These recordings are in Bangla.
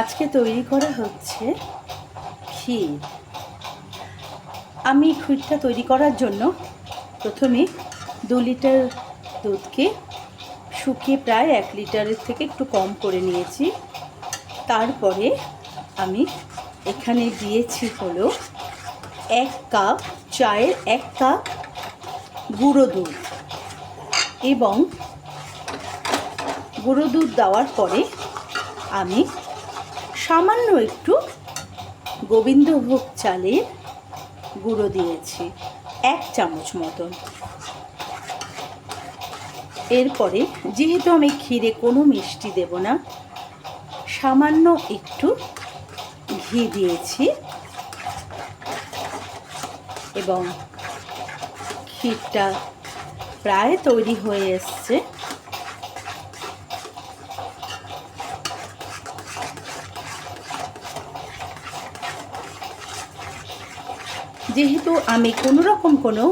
আজকে তৈরি করা হচ্ছে ক্ষীর। আমি ক্ষীরটা তৈরি করার জন্য প্রথমে দু লিটার দুধকে শুকিয়ে প্রায় এক লিটারের থেকে একটু কম করে নিয়েছি। তারপরে আমি এখানে দিয়েছি হলো এক কাপ চায়ের এক কাপ গুঁড়ো দুধ এবং গুঁড়ো দুধ দেওয়ার পরে আমি সামান্য একটু গোবিন্দভোগ চালের গুঁড়ো দিয়েছি, এক চামচ মতন। এরপরে যেহেতু আমি ক্ষীরে কোনো মিষ্টি দেব না, সামান্য একটু ঘি দিয়েছি এবং ক্ষীরটা প্রায় তৈরি হয়ে এসছে। যেহেতু আমি কোনো রকম কোনো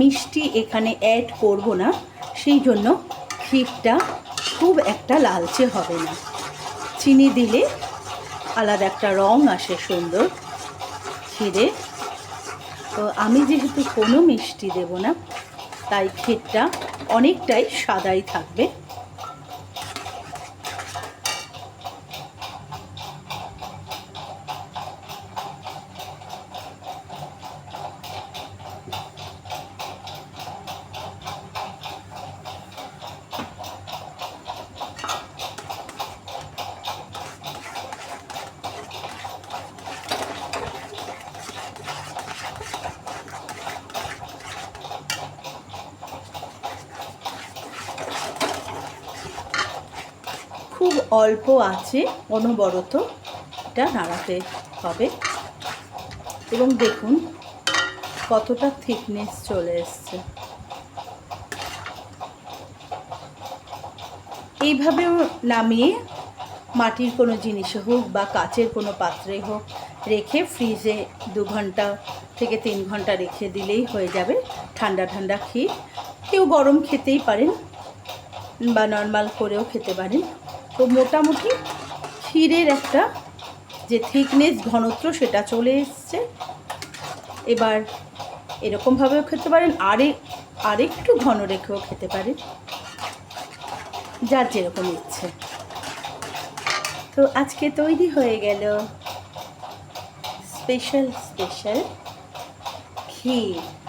মিষ্টি এখানে অ্যাড করব না, সেই জন্য ক্ষীরটা খুব একটা লালচে হবে না। চিনি দিলে আলাদা একটা রং আসে সুন্দর ক্ষীরে। তো আমি যেহেতু কোনো মিষ্টি দেব না, তাই ক্ষীরটা অনেকটাই সাদাই থাকবে। খুব অল্প আছে, অনবরত এটা নাড়াতে হবে। এবং দেখুন কতটা থিকনেস চলে এসছে। এইভাবেও নামিয়ে মাটির কোনো জিনিসে হোক বা কাচের কোনো পাত্রে হোক রেখে ফ্রিজে দু ঘণ্টা থেকে তিন ঘণ্টা রেখে দিলেই হয়ে যাবে। ঠান্ডা ঠান্ডা ক্ষীর। কেউ গরম খেতেই পারেন বা নর্মাল করেও খেতে পারেন। তো মোটামুটি ক্ষীরের একটা যে থিকনেস ঘনত্ব সেটা চলে এসছে। এবার এরকমভাবেও খেতে পারেন, আরে, আরেকটু ঘন রেখেও খেতে পারেন। যার যেরকম ইচ্ছে। তো আজকে তৈরি হয়ে গেল স্পেশাল স্পেশাল ক্ষীর।